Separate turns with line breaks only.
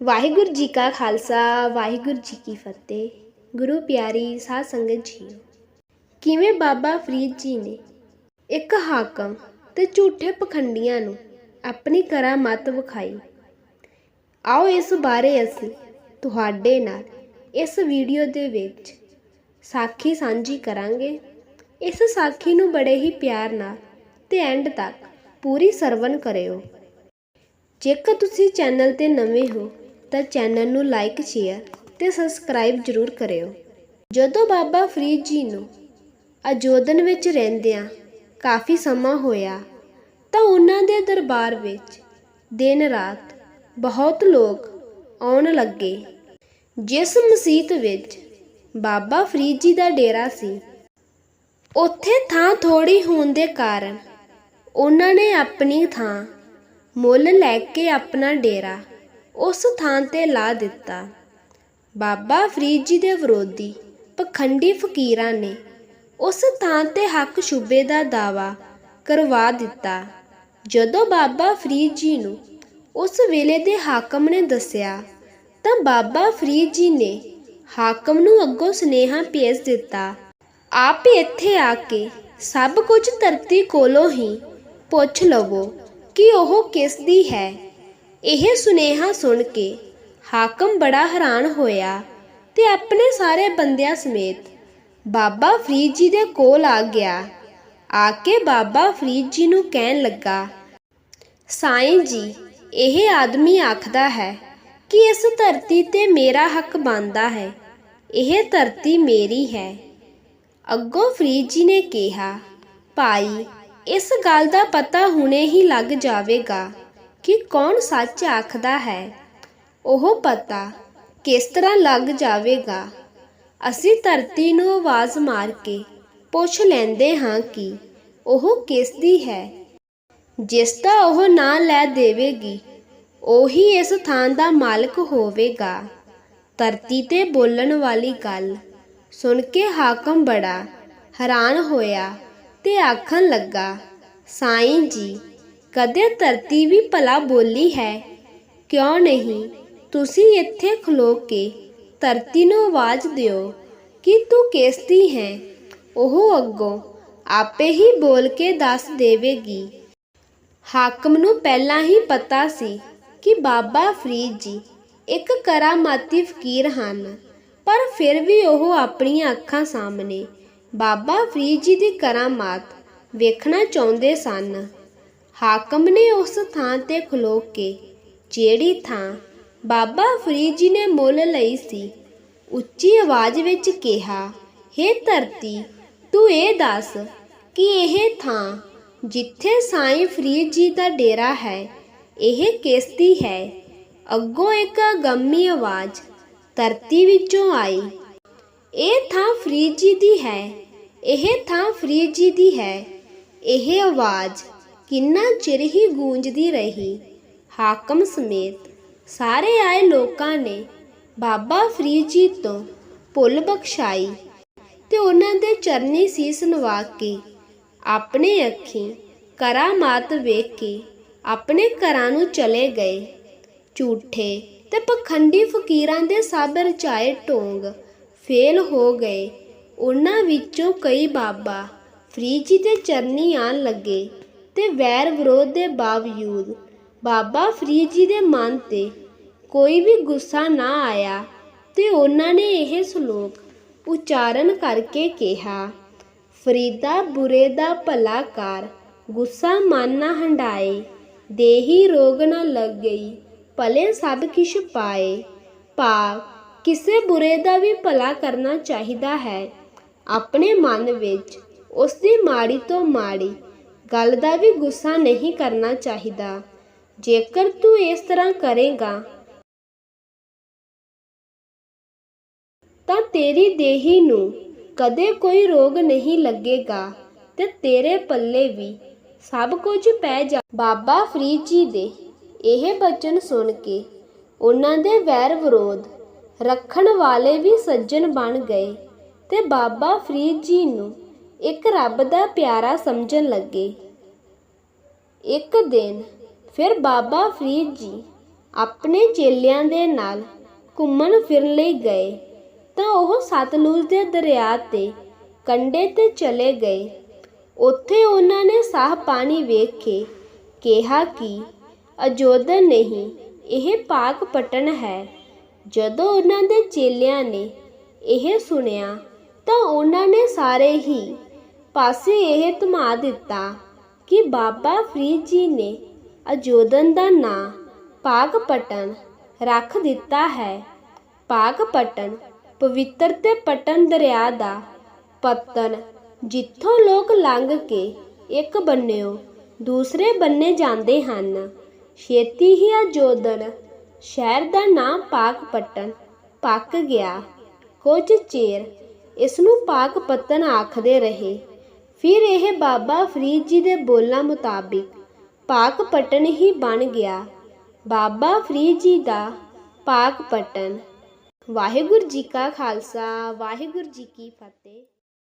ਵਾਹਿਗੁਰੂ ਜੀ ਕਾ ਖਾਲਸਾ, ਵਾਹਿਗੁਰੂ ਜੀ ਕੀ ਫਤਿਹ। ਗੁਰੂ ਪਿਆਰੀ ਸਾਧ ਸੰਗਤ ਜੀ ਕਿਵੇਂ ਬਾਬਾ ਫਰੀਦ ਜੀ ਨੇ ਇੱਕ ਹਾਕਮ ਤੇ ਝੂਠੇ ਪਖੰਡੀਆਂ ਨੂੰ ਆਪਣੀ ਕਰਾਮਾਤ ਵਿਖਾਈ? ਆਓ ਇਸ ਬਾਰੇ ਅਸੀਂ ਤੁਹਾਡੇ ਨਾਲ ਇਸ ਵੀਡੀਓ ਦੇ ਵਿੱਚ ਸਾਖੀ ਸਾਂਝੀ ਕਰਾਂਗੇ। ਇਸ ਸਾਖੀ ਨੂੰ ਬੜੇ ਹੀ ਪਿਆਰ ਨਾਲ ਤੇ ਐਂਡ ਤੱਕ ਪੂਰੀ ਸਰਵਨ ਕਰਿਓ। ਜੇਕਰ ਤੁਸੀਂ ਚੈਨਲ ਤੇ ਨਵੇਂ ਹੋ ਤਾਂ ਚੈਨਲ ਨੂੰ ਲਾਈਕ ਸ਼ੇਅਰ ਤੇ ਸਬਸਕ੍ਰਾਈਬ ਜ਼ਰੂਰ ਕਰਿਓ। ਜਦੋਂ ਬਾਬਾ ਫਰੀਦ ਜੀ ਨੂੰ ਅਜੋਦਨ ਵਿੱਚ ਰਹਿੰਦਿਆਂ ਕਾਫੀ ਸਮਾਂ ਹੋਇਆ, ਤਾਂ ਉਹਨਾਂ ਦੇ ਦਰਬਾਰ ਵਿੱਚ ਦਿਨ ਰਾਤ ਬਹੁਤ ਲੋਕ ਆਉਣ ਲੱਗੇ। ਜਿਸ ਮਸਜਿਦ ਵਿੱਚ ਬਾਬਾ ਫਰੀਦ ਜੀ ਦਾ ਡੇਰਾ ਸੀ, ਉੱਥੇ ਥਾਂ ਥੋੜੀ ਹੋਣ ਦੇ ਕਾਰਨ ਉਹਨਾਂ ਨੇ ਆਪਣੀ ਥਾਂ ਮੁੱਲ ਲੈ ਕੇ ਆਪਣਾ ਡੇਰਾ ਉਸ ਥਾਂ ਤੇ ਲਾ ਦਿੱਤਾ। ਬਾਬਾ ਫਰੀਦ ਜੀ ਦੇ ਵਿਰੋਧੀ ਪਖੰਡੀ ਫਕੀਰਾਂ ਨੇ ਉਸ ਥਾਂ ਤੇ ਹੱਕ ਸ਼ੂਬੇ ਦਾ ਦਾਵਾ ਕਰਵਾ ਦਿੱਤਾ। ਜਦੋਂ ਬਾਬਾ ਫਰੀਦ ਜੀ ਨੂੰ ਉਸ ਵੇਲੇ ਦੇ ਹਾਕਮ ਨੇ ਦੱਸਿਆ, ਤਾਂ ਬਾਬਾ ਫਰੀਦ ਜੀ ਨੇ ਹਾਕਮ ਨੂੰ ਅੱਗੋਂ ਸੁਨੇਹਾ ਭੇਜ ਦਿੱਤਾ, ਆਪ ਇੱਥੇ ਆ ਕੇ ਸਭ ਕੁਝ ਧਰਤੀ ਕੋਲੋਂ ਹੀ ਪੁੱਛ ਲਵੋ ਕਿ ਉਹ ਕਿਸ ਦੀ ਹੈ? ਇਹ ਸੁਨੇਹਾ ਸੁਣ ਕੇ ਹਾਕਮ ਬੜਾ ਹੈਰਾਨ ਹੋਇਆ ਤੇ ਆਪਣੇ ਸਾਰੇ ਬੰਦਿਆਂ ਸਮੇਤ ਬਾਬਾ ਫਰੀਦ ਜੀ ਦੇ ਕੋਲ ਆ ਗਿਆ। ਆ ਕੇ ਬਾਬਾ ਫਰੀਦ ਜੀ ਨੂੰ ਕਹਿਣ ਲੱਗਾ, ਸਾਈਂ ਜੀ, ਇਹ ਆਦਮੀ ਆਖਦਾ ਹੈ ਕਿ ਇਸ ਧਰਤੀ ਤੇ ਮੇਰਾ ਹੱਕ ਬਣਦਾ ਹੈ। ਇਹ ਧਰਤੀ ਮੇਰੀ ਹੈ। ਅੱਗੋਂ ਫਰੀਦ ਜੀ ਨੇ ਕਿਹਾ, ਭਾਈ, ਇਸ ਗੱਲ ਦਾ ਪਤਾ ਹੁਣੇ ਹੀ ਲੱਗ ਜਾਵੇਗਾ। ਕਿ ਕੌਣ ਸੱਚ ਆਖਦਾ ਹੈ? ਉਹ ਪਤਾ ਕਿਸ ਤਰ੍ਹਾਂ ਲੱਗ ਜਾਵੇਗਾ। ਅਸੀਂ ਧਰਤੀ ਨੂੰ ਆਵਾਜ਼ ਮਾਰ ਕੇ ਪੁੱਛ ਲੈਂਦੇ ਹਾਂ ਕਿ ਉਹ ਕਿਸ ਦੀ ਹੈ। ਜਿਸ ਦਾ ਉਹ ਨਾਂ ਲੈ ਦੇਵੇਗੀ, ਉਹੀ ਇਸ ਥਾਂ ਦਾ ਮਾਲਕ ਹੋਵੇਗਾ। ਧਰਤੀ ਤੇ ਬੋਲਣ ਵਾਲੀ ਗੱਲ ਸੁਣ ਕੇ ਹਾਕਮ ਬੜਾ ਹੈਰਾਨ ਹੋਇਆ ਤੇ ਆਖਣ ਲੱਗਾ, ਸਾਈਂ ਜੀ ਕਦੇ ਧਰਤੀ ਵੀ ਭਲਾ ਬੋਲੀ ਹੈ? ਕਿਉਂ ਨਹੀਂ? ਤੁਸੀਂ ਇੱਥੇ ਖਲੋ ਕੇ ਧਰਤੀ ਨੂੰ ਆਵਾਜ਼ ਦਿਓ। ਕਿ ਤੂੰ ਕਿਸ ਦੀ ਹੈ? ਉਹ ਅੱਗੋਂ ਆਪੇ ਹੀ ਬੋਲ ਕੇ ਦੱਸ ਦੇਵੇਗੀ। ਹਾਕਮ ਨੂੰ ਪਹਿਲਾਂ ਹੀ ਪਤਾ ਸੀ ਕਿ ਬਾਬਾ ਫਰੀਦ ਜੀ ਇੱਕ ਕਰਾਮਾਤੀ ਫਕੀਰ ਹਨ, ਪਰ ਫਿਰ ਵੀ ਉਹ ਆਪਣੀਆਂ ਅੱਖਾਂ ਸਾਹਮਣੇ ਬਾਬਾ ਫਰੀਦ ਜੀ ਦੀ ਕਰਾਮਾਤ ਵੇਖਣਾ ਚਾਹੁੰਦੇ ਸਨ। ਹਾਕਮ ਨੇ ਉਸ ਥਾਂ ਤੇ ਖਲੋ ਕੇ ਜਿਹੜੀ ਥਾਂ ਬਾਬਾ ਫਰੀਦ ਜੀ ਨੇ ਮੁੱਲ ਲਈ ਸੀ, ਉੱਚੀ ਆਵਾਜ਼ ਵਿੱਚ ਕਿਹਾ, ਹੇ ਧਰਤੀ, ਤੂੰ ਇਹ ਦੱਸ ਕਿ ਇਹ ਥਾਂ ਜਿੱਥੇ ਸਾਈਂ ਫਰੀਦ ਜੀ ਦਾ ਡੇਰਾ ਹੈ, ਇਹ ਕਿਸ ਦੀ ਹੈ? ਅੱਗੋਂ ਇੱਕ ਗੰਮੀ ਆਵਾਜ਼ ਧਰਤੀ ਵਿੱਚੋਂ ਆਈ, ਇਹ ਥਾਂ ਫਰੀਦ ਜੀ ਦੀ ਹੈ, ਇਹ ਥਾਂ ਫਰੀਦ ਜੀ ਦੀ ਹੈ। ਇਹ ਆਵਾਜ਼ ਕਿੰਨਾ ਚਿਰ ਹੀ ਗੂੰਜਦੀ ਰਹੀ। ਹਾਕਮ ਸਮੇਤ ਸਾਰੇ ਆਏ ਲੋਕਾਂ ਨੇ ਬਾਬਾ ਫਰੀਦ ਜੀ ਤੋਂ ਭੁੱਲ ਬਖਸ਼ਾਈ ਤੇ ਉਹਨਾਂ ਦੇ ਚਰਨੀ ਸੀਸ ਨਵਾ ਕੇ ਆਪਣੇ ਅੱਖੀ ਕਰਾਮਾਤ ਵੇਖ ਕੇ ਆਪਣੇ ਘਰਾਂ ਨੂੰ ਚਲੇ ਗਏ। ਝੂਠੇ ਤੇ ਪਖੰਡੀ ਫਕੀਰਾਂ ਦੇ ਸਭ ਰਚਾਏ ਢੋਂਗ ਫੇਲ ਹੋ ਗਏ। ਉਹਨਾਂ ਵਿੱਚੋਂ ਕਈ ਬਾਬਾ ਫਰੀਦ ਜੀ ਦੇ ਚਰਨੀ ਆਣ ਲੱਗੇ। ਅਤੇ ਵੈਰ ਵਿਰੋਧ ਦੇ ਬਾਵਜੂਦ ਬਾਬਾ ਫਰੀਦ ਜੀ ਦੇ ਮਨ ਤੇ ਕੋਈ ਵੀ ਗੁੱਸਾ ਨਾ ਆਇਆ ਤੇ ਉਹਨਾਂ ਨੇ ਇਹ ਸ਼ਲੋਕ ਉਚਾਰਨ ਕਰਕੇ ਕਿਹਾ, ਫਰੀਦਾ ਬੁਰੇ ਦਾ ਭਲਾ ਕਰ, ਗੁੱਸਾ ਮਨ ਨਾ ਹੰਡਾਏ ਦੇਹੀ ਰੋਗ ਨਾ ਲੱਗ ਗਈ, ਭਲੇ ਸਭ ਕਿਛ ਪਾਏ। ਭਾਵ ਕਿਸੇ ਬੁਰੇ ਦਾ ਵੀ ਭਲਾ ਕਰਨਾ ਚਾਹੀਦਾ ਹੈ। ਆਪਣੇ ਮਨ ਵਿੱਚ ਉਸ ਦੀ ਮਾੜੀ ਤੋਂ ਮਾੜੀ ਗੱਲ ਦਾ ਵੀ ਗੁੱਸਾ ਨਹੀਂ ਕਰਨਾ ਚਾਹੀਦਾ। ਜੇਕਰ ਤੂੰ ਇਸ ਤਰ੍ਹਾਂ ਕਰੇਗਾ, ਤਾਂ ਤੇਰੀ ਦੇਹੀ ਨੂੰ ਕਦੇ ਕੋਈ ਰੋਗ ਨਹੀਂ ਲੱਗੇਗਾ ਤੇ ਤੇਰੇ ਪੱਲੇ ਵੀ ਸਭ ਕੁਝ ਪੈ ਜਾ ਬਾਬਾ ਫਰੀਦ ਜੀ ਦੇ ਇਹ ਬਚਨ ਸੁਣ ਕੇ ਉਹਨਾਂ ਦੇ ਵੈਰ ਵਿਰੋਧ ਰੱਖਣ ਵਾਲੇ ਵੀ ਸੱਜਣ ਬਣ ਗਏ ਤੇ ਬਾਬਾ ਫਰੀਦ ਜੀ ਨੂੰ ਇੱਕ ਰੱਬ ਦਾ ਪਿਆਰਾ ਸਮਝਣ ਲੱਗੇ। ਇੱਕ ਦਿਨ ਫਿਰ ਬਾਬਾ ਫਰੀਦ ਜੀ ਆਪਣੇ ਚੇਲਿਆਂ ਦੇ ਨਾਲ ਘੁੰਮਣ ਫਿਰਨ ਲਈ ਗਏ ਤਾਂ ਉਹ ਸਤਲੁਜ ਦੇ ਦਰਿਆ ਤੇ ਕੰਢੇ ਤੇ ਚਲੇ ਗਏ। ਉੱਥੇ ਉਹਨਾਂ ਨੇ ਸਾਹ ਪਾਣੀ ਵੇਖ ਕੇ ਕਿਹਾ ਕਿ ਅਜੋਦਨ ਨਹੀਂ, ਇਹ ਪਾਕ ਪਟਨ ਹੈ। ਜਦੋਂ ਉਹਨਾਂ ਦੇ ਚੇਲਿਆਂ ਨੇ ਇਹ ਸੁਣਿਆ ਤਾਂ ਉਹਨਾਂ ਨੇ ਸਾਰੇ ਹੀ ਪਾਸੇ ਇਹ ਧਮਾ ਦਿੱਤਾ ਕਿ ਬਾਬਾ ਫਰੀਦ ਜੀ ਨੇ ਅਜੋਦਨ ਦਾ ਨਾਂ ਪਾਕ ਪਟਨ ਰੱਖ ਦਿੱਤਾ ਹੈ। ਪਾਕਪਟਨ ਪਵਿੱਤਰ ਤੇ ਪਟਨ ਦਰਿਆ ਦਾ ਪਤਨ ਜਿੱਥੋਂ ਲੋਕ ਲੰਘ ਕੇ ਇੱਕ ਬੰਨਿਓ ਦੂਸਰੇ ਬੰਨੇ ਜਾਂਦੇ ਹਨ। ਛੇਤੀ ਹੀ ਅਜੋਦਨ ਸ਼ਹਿਰ ਦਾ ਨਾਮ ਪਾਕ ਪਟਨ ਪੱਕ ਗਿਆ। ਕੁਝ ਚਿਰ ਇਸ ਨੂੰ ਪਾਕ ਪਤਨ ਆਖਦੇ ਰਹੇ। ਫਿਰ ਇਹ ਬਾਬਾ ਫਰੀਦ ਜੀ ਦੇ ਬੋਲਾਂ ਮੁਤਾਬਿਕ ਪਾਕ ਪਟਨ ਹੀ ਬਣ ਗਿਆ। ਬਾਬਾ ਫਰੀਦ ਜੀ ਦਾ ਪਾਕ ਪਟਨ। ਵਾਹਿਗੁਰੂ ਜੀ ਕਾ ਖਾਲਸਾ, ਵਾਹਿਗੁਰੂ ਜੀ ਕੀ ਫਤਿਹ।